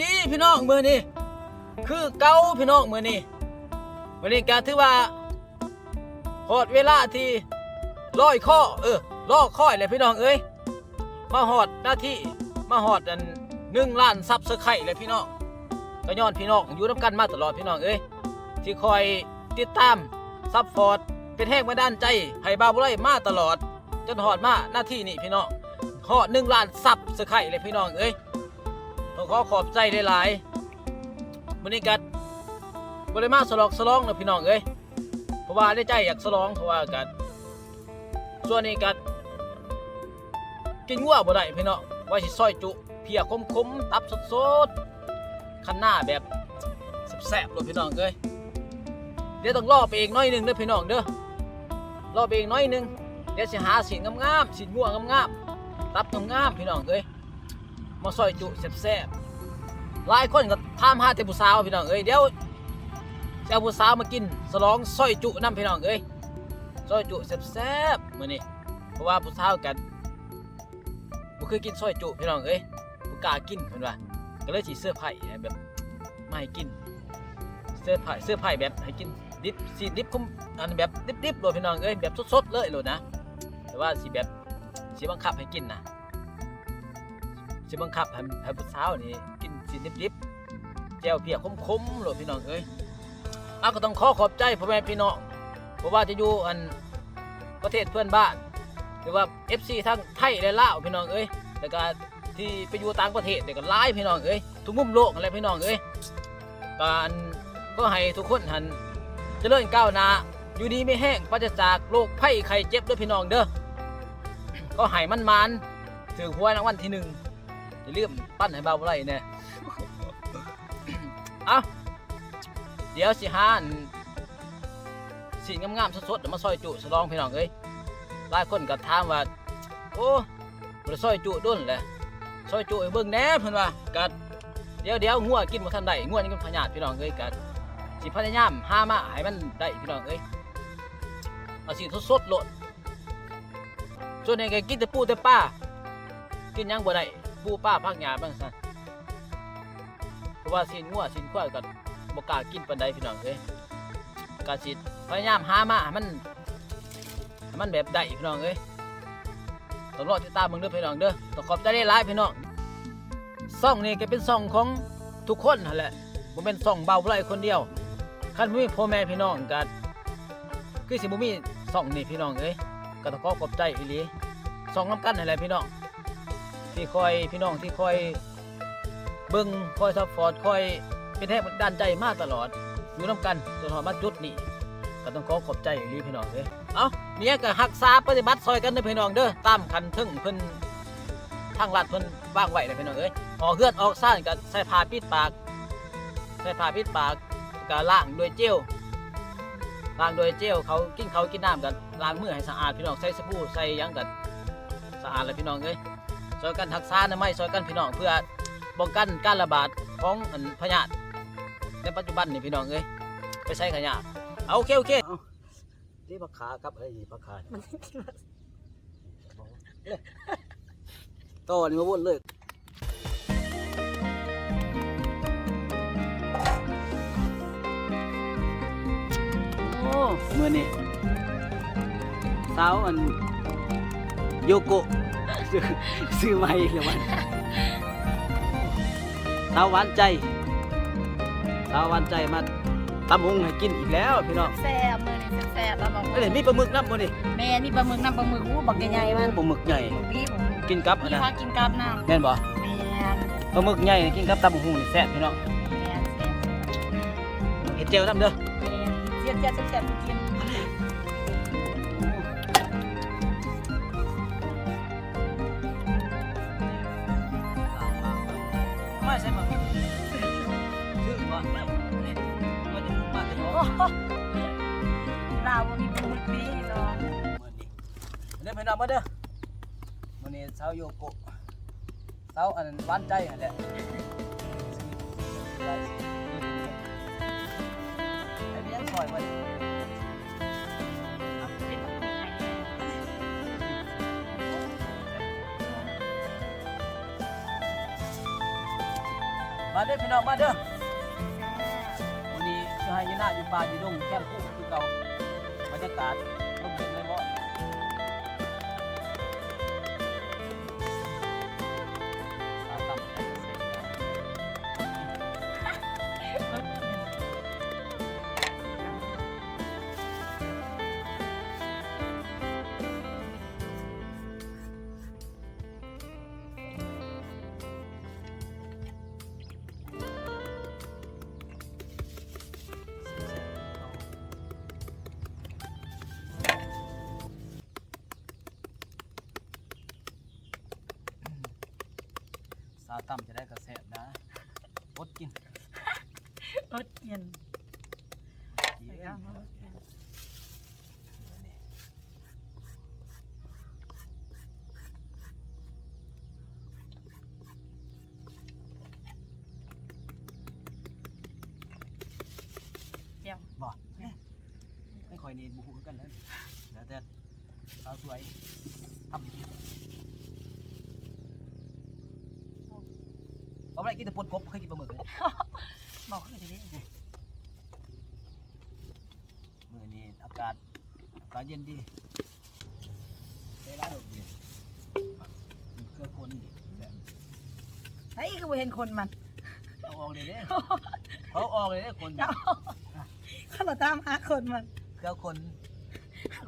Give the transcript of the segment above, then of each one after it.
ดีพี่น้องมือนี้คือเก่าพี่น้องมือนี้วันนี้ก็ถือว่าหอดเวลาที่ร้อยข้อเออล่อข้อยเลยพี่น้องเอ้ยมาหอดหน้าที่มาหอดอันหนึ่งล้านซับสไครต์เลยพี่น้องก็ย้อนพี่น้องอยู่น้ำกันมาตลอดพี่น้องเอ้ยที่คอยติดตามซับฟอร์ดเป็นแห้งบันดาลใจให้บาบุไรมาตลอด จนหอดมาหน้าที่นี่พี่น้องหอดหนึ่งล้านซับสไครต์เลยพี่น้องเอ้ย ต้องขอขอบใจหลายๆมื้อนี้กัดบ่ได้มาสลอกสลองนะพี่น้องเอ้ยเพราะว่าได้ใจอยากสลองเพราะว่ากัดส่วนนี้กัดกินงัวบ่ได้พี่น้องว่าสิซอยจุเพียคมๆตับสดๆคันหน้าแบบแซ่บๆเลยพี่น้องเอ้ยเดี๋ยวต้องรอไปอีกน้อยนึงเด้อพี่น้องเด้อรอไปอีกน้อยนึงเดี๋ยวสิหาสินงามๆสินงัวงามๆตับงามๆพี่น้องเอ้ย มาซอยจุแซ่บๆหลายคนก็ถามหาแต่ผู้สาวพี่น้องเอ้ยเดี๋ยวจะเอาผู้สาวมากินสลองซอยจุนํพี่น้องเอ้ยซอยจุแซ่บๆมื้อนี้เพราะว่าผู้สาวกันบ่เคยกินซอยจุพี่น้องเอ้ยบ่กล้ากินเพิ่นว่าก็เลยสิเสื้อไผ่แบบมาให้กินเสื้อไผ่เสื้อไผ่แบบให้กินดิบสิดิบคุมอันแบบดิบๆโลดพี่น้องเอ้ยแบบสดๆเลยโลดนะ แต่ว่าสิแบบสิบังคับให้กินนะ สิบังคับให้ให้ผู้สาวนี่กินสิดิบๆแจ่วเพียคมๆโหลดพี่น้องเอ้ยเอาก็ต้องขอขอบใจพ่อแม่พี่น้องเพราะว่าจะอยู่อันประเทศเพื่อนบ้าน หรือว่า FC ทั้งไทยและลาวพี่น้องเอ้ยแล้วก็ที่ไปอยู่ต่างประเทศแต่ก็หลายพี่น้องเอ้ยทุกมุมโลกอะไรพี่น้องเอ้ยการก็ให้ทุกคนหันเจริญก้าวหน้าอยู่ดีไม่แห้งปราศจากโรคภัยไข้เจ็บเด้อพี่น้องเด้อก็ให้มันมานถึงหวยรางวัลที่หนึ่ง อย่าลืมปั้นให้เบาไรเนี่ยเอาเดี๋ยวสิหานสีงามๆสดๆมาซอยจุสลองพี่น้องเอ้ยหลายคนก็ถามว่าโอ้บ่ได้ซอยจุดุนแหละซอยจุให้เบิ่งแหน่เพิ่นว่ากัดเดี๋ยวเดี๋ยวงัวกินบ่ทันได้งัวนี่มันพยาธิพี่น้องเอ้ยกัดสิพยายามหามาให้มันได้พี่น้องเอ้ยเอาสิสดๆโลดส่วนใหญ่ก็กินแต่ปูแต่ปลากินหยังบ่ได้ ปูป้าพักหญ้าบ้างซะเพราะว่าสินงัวสินควายก็บ่กล้ากินปานใดพี่น้องเอ้ยก็สิพยายามหามาให้มันให้มันแบบได้พี่น้องเอ้ยต้องรอติดตามเบิ่งเด้อพี่น้องเด้อต้องขอบใจหลายพี่น้องซ่องนี่ก็เป็นซ่องของทุกคนนั่นแหละบ่แม่นซ่องเบาไรคนเดียวคันบ่มีพ่อแม่พี่น้องก็คือสิบ่มีซ่องนี่พี่น้องเอ้ยก็ต้องขอขอบใจอีหลีซ่องนํกันนั่นแหละพี่น้อง ที่คอยพี่น้องที่คอยเบิ่งคอยซัพพอร์ตคอยเป็นแรงบันดาลใจมากตลอดอยู่น้ำกันจนหอดมาจุดนี้ก็ต้องขอขอบใจอีหลีพี่น้องเด้อเอ้าเนี่ยก็รักษาปฏิบัติซอยกันเด้อพี่น้องเด้อตามคันถึงเพิ่นทางรัฐเพิ่นวางไว้เด้อพี่น้องเอ้ยออกเฮือดออกซ่านก็ใส่ผ้าปิดปากใส่ผ้าปิดปากก็ล้างด้วยเจลล้างด้วยเจลเขากินเขากินน้ำกันล้างมือให้สะอาดพี่น้องใส่สบู่ใส่ยังกันสะอาดเลยพี่น้องเอ้ย ช่วยกันทักษานะไม่ช่วยกันพี่น้องเพื่อป้องกันการระบาดของอันพยาธิในปัจจุบันนี่พี่น้องเอ้ยไปใช้ขยะเอาโอเคโอเคนี่ปลาขาครับเอ้ยปลาขามันต่อนี่มาวนเลยโอ้เมื่อนี่สาวอันโยโกะ ซื้อซื้อใหม่เลยวันสาวหวานใจสาวหวานใจมาตำหุงให้กินอีกแล้วพี่น้องแซ่บมือนี่แซ่บแล้วบอกเอ้ยมีปลาหมึกน้ำบ่นี่แม่นี่ปลาหมึกน้ำปลาหมึกอู้บักใหญ่ๆมันปลาหมึกใหญ่พี่ผมกินกับอันพี่นะพากินกับน้ำแม่นบ่แม่นปลาหมึกใหญ่นี่กินกับตำหุงนี่แซ่บพี่น้องแม่นแซ่บเห็ดเจียวน้ำเด้อแม่นเสียดเสียดแซ่บๆกิน มื้อนี้สาวโยโกะสาวอันหวานใจนั่นแหละไอ้เบี้ยซอยมันมาเด้อพี่น้องมาเด้อวันนี้จะให้ยนาอยู่ป่าอยู่ดงแคมป์คู่คือเก่าบรรยากาศลมเย็นาวต่ำจะได้กระแสบนะอดกิน อดกิน กิน ไปเอามาเดี๋ยว บ่ไม่ค่อยนี่บุกกันเลยเดี๋ยวแต่สาวสวยทำกินเอา ไปกินแต่ปนกบเคยกินปลาหมึกเลยบอกเขาเลยดิมื้อนี้อากาศอากาศเย็นดีได้ร้านดอกเดียวเครื่องคนนี่แบบไอ้ก็บ่เห็นคนมันเอาออกเลยเด้เขาออกเลยเด้คนเจ้าเขาเราตามหาคนมันเครื่องคน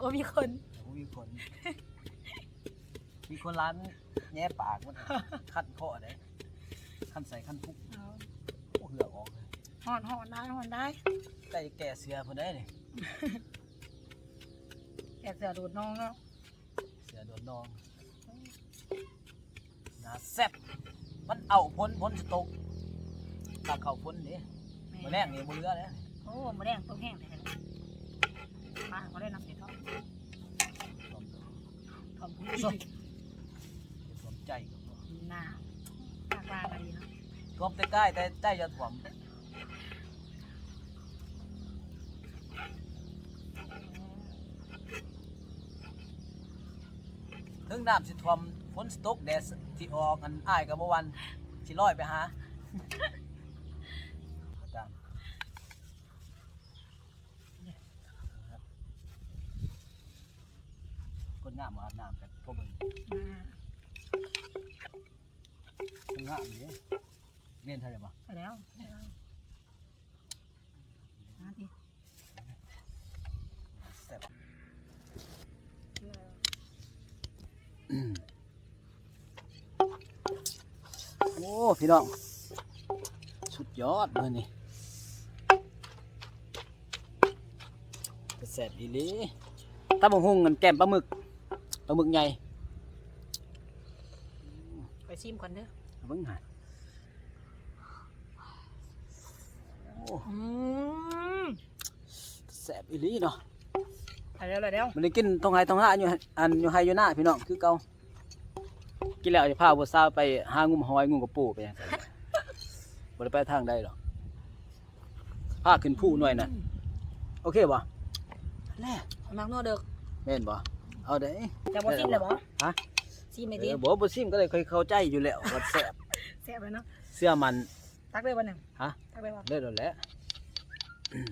ก็มีคนโอ้มีคน มีคนร้านแง่ปากมันคันคอได้ คันใส่คันพุกโอ้เหือออกเลยหอนหอนได้หอนได้ใกล้จะแก่เสือเพิ่นได้นี่แกเสือดูดน้องเนาะเสือโดนนองน่าแซ่บมันเอาพ้นพ้นจะตกถ้าเข้าพ้นนี่มาแรกนี่บ่เหลือแล้วโอ้มาแดงต้มแห้งเลยมาเขาได้นำเด็ดทอดทอมผู้ ส ช ม ม สมใจก็พอ หน้าปากลาอะไรเนาะ ท่วมแต่ใกล้แต่ใจจะท่วมถึงน้ำสิท่วมฝนสตกแดดที่ออกอันอ้ายกับเมื่อวันสิลอยไปหาจ้ะคนงามมาอาบน้ำกันพวกมึงคนงามนี่เรีย นเท่าไหร่บ่ไปแล้วมาดิแซ่บโอ้พี่น้องสุดยอดเลยนี่กระแสบอีหลีตาบงหุงกันแก้มปลาหมึกปลาหมึกใหญ่ไปชิมก่อนเด้อเอาเบิ่งหา อ้อืมแสบอีหลีเนาะไปแล้วเลยเดี๋ยวมันได้กินตรงไห้ตรงหาอยู่อันอยู่ไห้อยู่หน้าพี่น้องคือเก่ากินแล้วจะพาบัวสาวไปหางุมหอยงุมกับปูไปยังไงบ่ได้ไปทางใดหรอกพาขึ้นผู้หน่อยน่ะโอเคบ่แน่มักนัวเด้อแม่นบ่เอาได้จะบ่ชิมเลยบ่ฮะชิมไม่เอดีอบ่บ่ซิมก็เลยเคยเข้าใจอยู่แล้วว่าแซ่บแซ่บเลยเนาะเสื้อมัน ตักเลยบ่เนี่ยฮะ ตักเลยบ่เด้อแล้วแหละอืม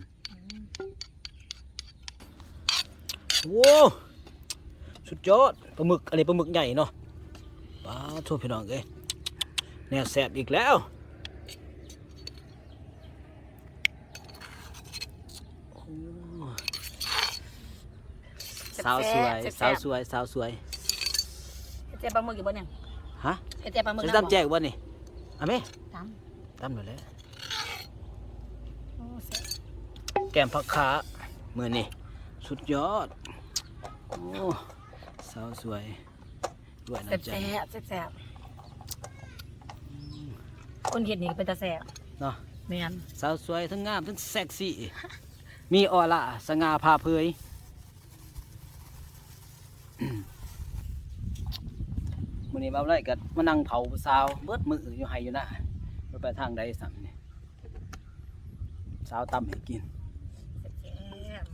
โว้สุดยอดปลาหมึกอะไรปลาหมึกใหญ่เนาะปลาทั่วพี่น้องเอ้ยแนวแซ่บอีกแล้วสาวสวยสาวสวยสาวสวยเจ๊ปลาหมึกอยู่บ่เนี่ยฮะเจ๊ปลาหมึกจะนำบ่ตำแจกวะนี่เอาไหมตาม ตำหน่อยแล้วโอ้แซ่บแกมผักขามือนี่สุดยอด โอ้สาวสวยด้วยแซ่บน้ำใจแซ่บแซ่บแซ่บคนเห็ดนี่ก็เป็นตาแซ่บเนาะแม่นสาวสวยทั้งงามทั้งเซ็กซี่ มีออร่าสง่าพาเผยมื้อนี้มาไล่กันมานั่งเผาผู้สาวเบิดมืออยู่ไห้อยู่นะบ่ ไปทางใดสั่งนี่สาวตำให้กินแซ่บ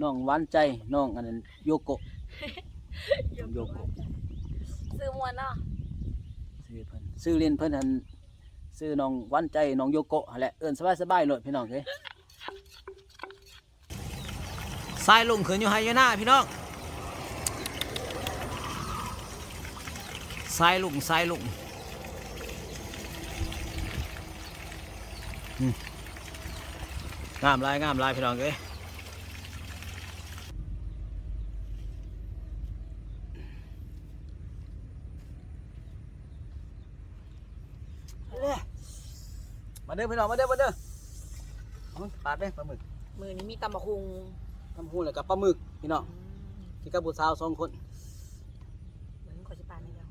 น้องหวานใจน้องอันนั้นโยโกะโโยโกะซื้อมวนเนาะซื้อเพิ่นซื้อเล่นเพิ่นหันซื้อน้องวันใจน้องโยโกะหั่นแหละเอิ้นสบายๆโลดพี่น้องเอ้ยสายลุงขึ้นอยู่ไฮอยู่หน้าพี่น้อง สายลุงสายลุงอืมงามหลายงามหลายพี่น้องเอ้ยมาเด้อพี่น้องมาเด้อมาเด้อเอามันปาดเด้อปลาหมึกมือนี้มีตำบักคุงทำหูแล้วกับปลาหมึกพี่น้องที่กับบุสาวสองคน เหมือนขอชิปานนี่เดียว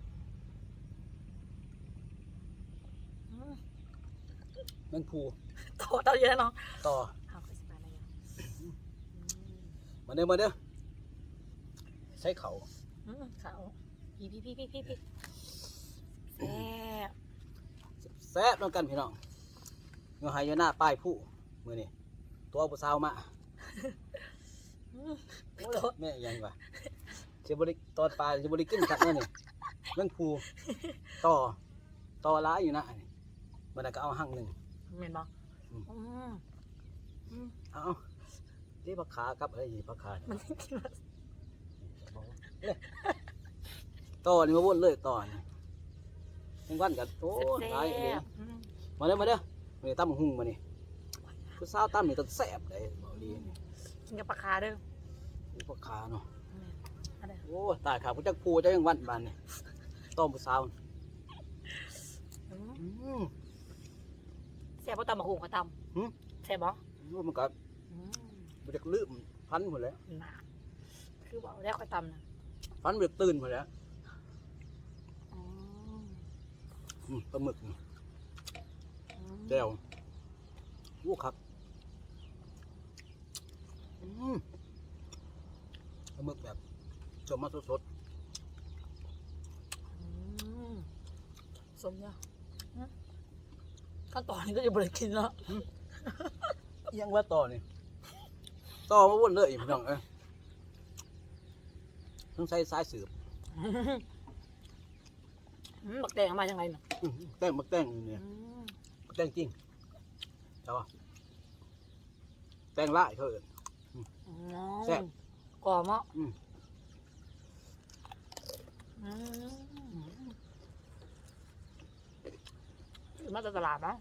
อืม แมงภูโตเต่าเยอะเนาะต่อเอาขอชิปานนี่เดียวอืมมาเด้อมาเด้อใช้เขาอืมเขาพี่พี่พี่พี่พี่พี่แซ่บแซ่บน้องกันพี่น้องเงาหายอยู่หน้าป้ายผู้มือนี่ตัวบุสาวมาอืมโอ้โหแม่ยังวะเชบริตอนปลาเชบริกินครับเนี่ยนี่แมงภูต่อต่อร้ายอยู่นะนี่มันก็เอาหั่งหนึ่ง เหม็นบ่อืมอืมอืมเอาที่ปลาขากับอะไรนี่ปลาขาเนี่ยมันกินมาต่อนี่มาวนเลยต่อนี่ยังวันกันโอ้แซ่ร้ายเลยบอืมมาเด้อมาเด้อมาเด้อตั้มหุ่งมานี่คือสาวตั้มนี่ต้องแซ่บเลยบอกดีนี่กินกับปลาคาเด้ออุปขาเนาะอืมเอะไรโอ้ตายขาผู้จักผูเจ้ายังวันบานนี่ต้มผู้สาวอืมอืมแซ่บบ่ตำบักคุงเขาตหืมำแซ่บบ่รู้มันก็อืมมันจะลืมพันหมดแล้วน่ะคือบอกแล้วค่อยตำนะพันมันจะตื่นหมดแล้วอืมอืมปลาหมึกนี่อืมแก้วโอ้ครับอืมปลาหมึกแบบจมมาสดอืมสมยาอืม ขั้นตอนนี้ก็จะบริกินแล้วๆเอียังว่าต่อนี่ต่อมาวนเลยพี่น้องเอ้ยต้องใช้สายสืบอืมบักแดงเอามายังไงน่ะอื้อหือแต้งมักแต้งนี่เนี่ยอืมมักแต้งจริงใช่ปะแต้งละเขาเอินอ๋อแซ่บ กรอบเนาะอืม อืม ซื้อมาจากตลาดเนาะ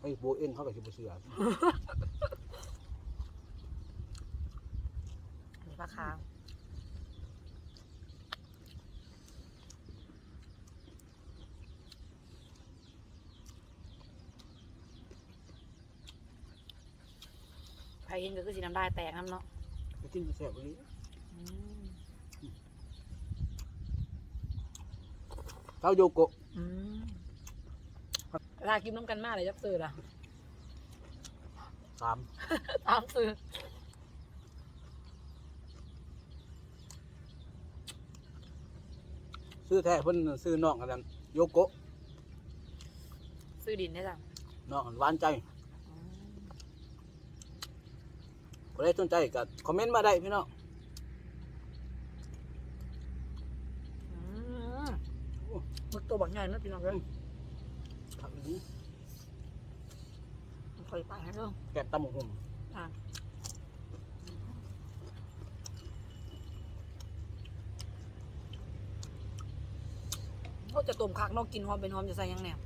ไอ้โบเอ็นเขากับชิบเสือมีปลาคางใครเห็นก็คือสีน้ำลายแตกน้ำเนาะไปกินแซ่บวันนี้อืมเต้าโยโกะอืมเว ลากินน้ำกันมากเลยจักซื้อละสามตามซื้อซื้อแท้เพิ่นซื้อน้องกันนั้นโยโกะซื้อดินได้จังน้องหวานใจอืมผู้ใดสนใจก็คอมเมนต์มาได้พี่น้องอืมมึกตัวบักใหญ่นะพี่น้องเอ้ย ผักนี้คอยไปให้เด้อแกะตำหุ่มอะก็จะต้มคักเนอกกินหอมเป็นหอมจะใส่หยังแหนม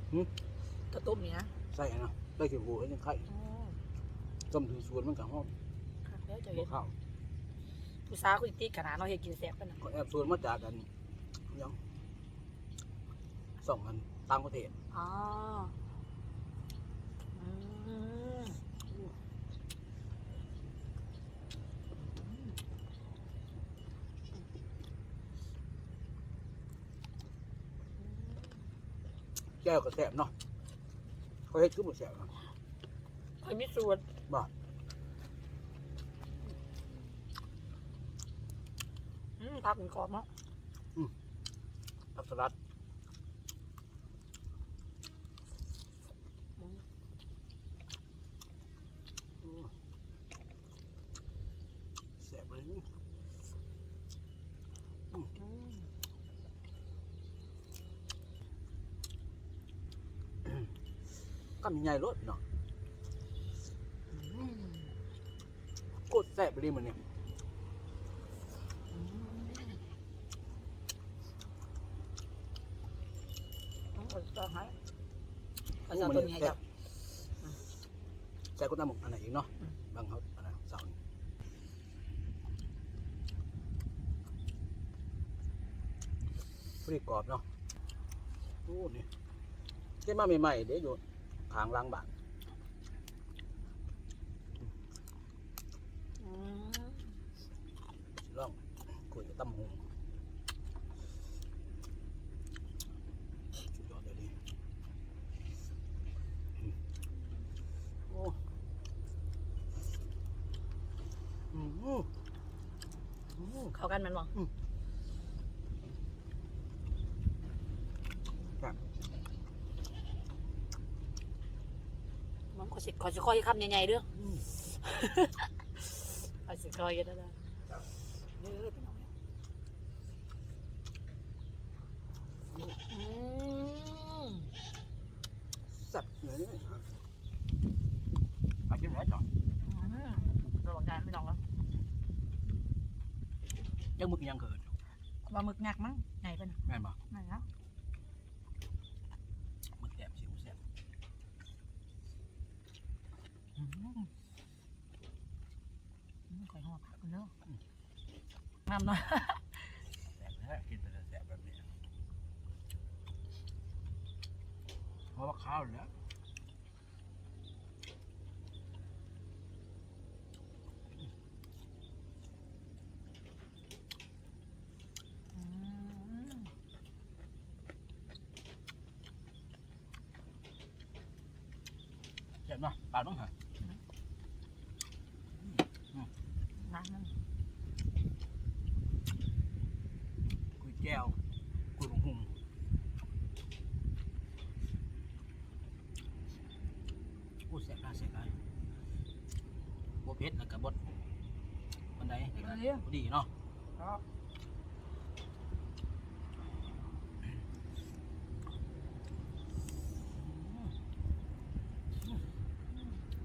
จะต้มนี่นะใส่เนาะได้เขียวหูให้ยังไข่อ๋อต้มถึงสวนมันกับหอมคักแล้วจะบ่เห็นข้าวผู้สาวคุยติดขนาดเราะเฮ็ดกินแซ่บกันนะก็แอบสวนมาจากกันยังสองกัน ต่างประเทศอ๋ออืมแก้วก็แซ่บเนาะเขาเฮ็ดคือบ่แซ่บเนาะคอยมีสูตรบ่อืมผักเป็นกรอบเนาะผักสลัดแซ่บเลย คำใหญ่รถพี่น้องโคตรแซ่บเลยมันเนี่ยต้องกดต่อให้ภาษาตัวนี้ให้แซ่จับบแซ่บก็ตามหมกอันไหนอีกเนาะบางเขาอันไหนเสาร์นี้พอดีกรอบเนาะโอ้นี่เก็บมาใหม่ๆเดี๋ยวอยู่ ขางล้างบานอืมลองคุยกับตั้มหงสุดยอดเลยดิอืมโอ้อืมอืมอืมเข้ากันแมันบ่ครับ มันข อสิขอสิคอยคำใหญ่ๆเด้ออืมขอสิคอยกันได้เด้อพี่น้องอืมสับเลยนี่ไปกินไหนจ่ออืมระวังการไม่ต้องแล้วยังมึกยังเกิดปลาหมึกงักมั้งใหญ่ปะน่ะแม่นบ่ ไหนแล้ว มึกแสบสิวแสบ อืมอืมข่อยหอด คุณเด้อน้ำหน่อยแสบแท้กินไปแล้วแสบแบบนี้เพราะว่าข้าวแล้วอืมแสบเนาะปาดบ้างเหรอ น้ำนั่น กุยแก้วกุยหลงหุงโอ้แสบหลายแสบหลายบ่เผ็ดแล้วก็บดบั นไดเด็กมานะเร็วพอดีเนาะ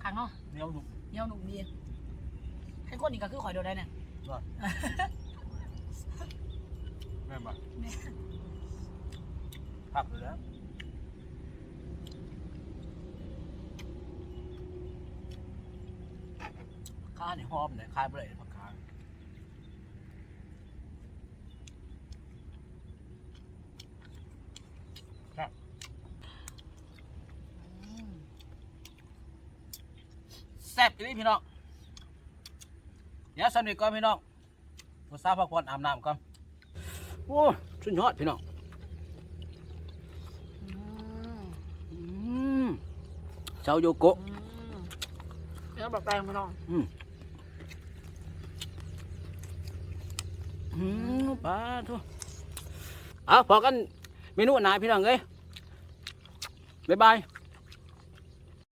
ขังเนาะเหนียวหนุ่มเยี่ยวหนุ่มดีให้คนนี้ก็คือข่อยโดนได้เนี่ยยอดแม่นบ่แม่ผักเลยแล้วข้านี่หอมเลยคายไปเลยผักคาอืม แซ่บอีหลีพี่น้องเดี๋ยวสำนึกก่อนพี่น้องผู้สาวพักผ่อนอาบน้ำก่อนโอ้สุดยอดพี่น้องอืมอืมเจ้าโยโกะอืมเดี๋ยวบอกแปลงพี่น้องอืมอืมปลาทุเอาพอกันเมนูหนาพี่น้องเอ้ยบ๊ายบาย